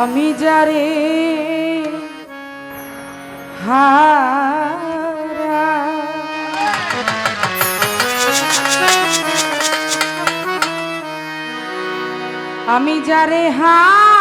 আমি যারে হারা। আমি যারে হা